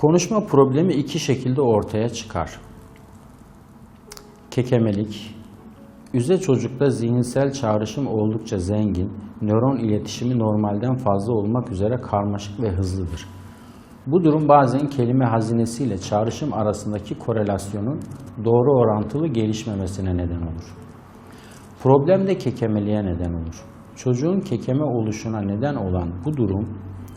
Konuşma problemi iki şekilde ortaya çıkar. Kekemelik, üze çocukta zihinsel çağrışım oldukça zengin, nöron iletişimi normalden fazla olmak üzere karmaşık ve hızlıdır. Bu durum bazen kelime hazinesiyle çağrışım arasındaki korelasyonun doğru orantılı gelişmemesine neden olur. Problem de kekemeliğe neden olur. Çocuğun kekeme oluşuna neden olan bu durum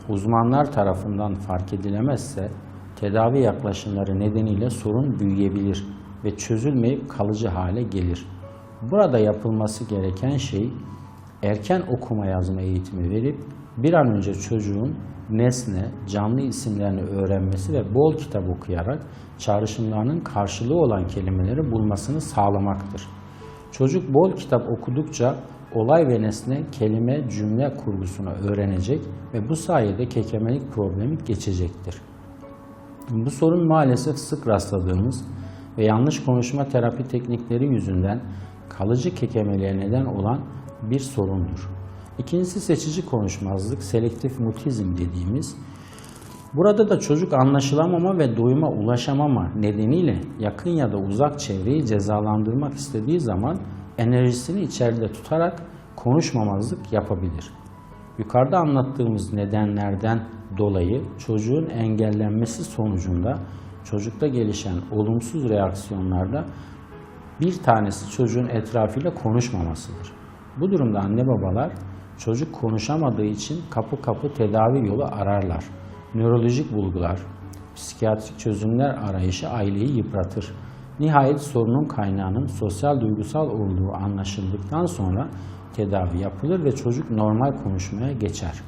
uzmanlar tarafından fark edilemezse tedavi yaklaşımları nedeniyle sorun büyüyebilir ve çözülmeyip kalıcı hale gelir. Burada yapılması gereken şey erken okuma yazma eğitimi verip bir an önce çocuğun nesne, canlı isimlerini öğrenmesi ve bol kitap okuyarak çağrışımlarının karşılığı olan kelimeleri bulmasını sağlamaktır. Çocuk bol kitap okudukça olay ve nesne, kelime, cümle kurgusunu öğrenecek ve bu sayede kekemelik problemi geçecektir. Bu sorun maalesef sık rastladığımız ve yanlış konuşma terapi teknikleri yüzünden kalıcı kekemeliğe neden olan bir sorundur. İkincisi seçici konuşmazlık, selektif mutizm dediğimiz. Burada da çocuk anlaşılamama ve doyuma ulaşamama nedeniyle yakın ya da uzak çevreyi cezalandırmak istediği zaman enerjisini içeride tutarak konuşmamazlık yapabilir. Yukarıda anlattığımız nedenlerden dolayı çocuğun engellenmesi sonucunda çocukta gelişen olumsuz reaksiyonlarda bir tanesi çocuğun etrafıyla konuşmamasıdır. Bu durumda anne babalar çocuk konuşamadığı için kapı kapı tedavi yolu ararlar. Nörolojik bulgular, psikiyatrik çözümler arayışı aileyi yıpratır. Nihayet sorunun kaynağının sosyal duygusal olduğu anlaşıldıktan sonra tedavi yapılır ve çocuk normal konuşmaya geçer.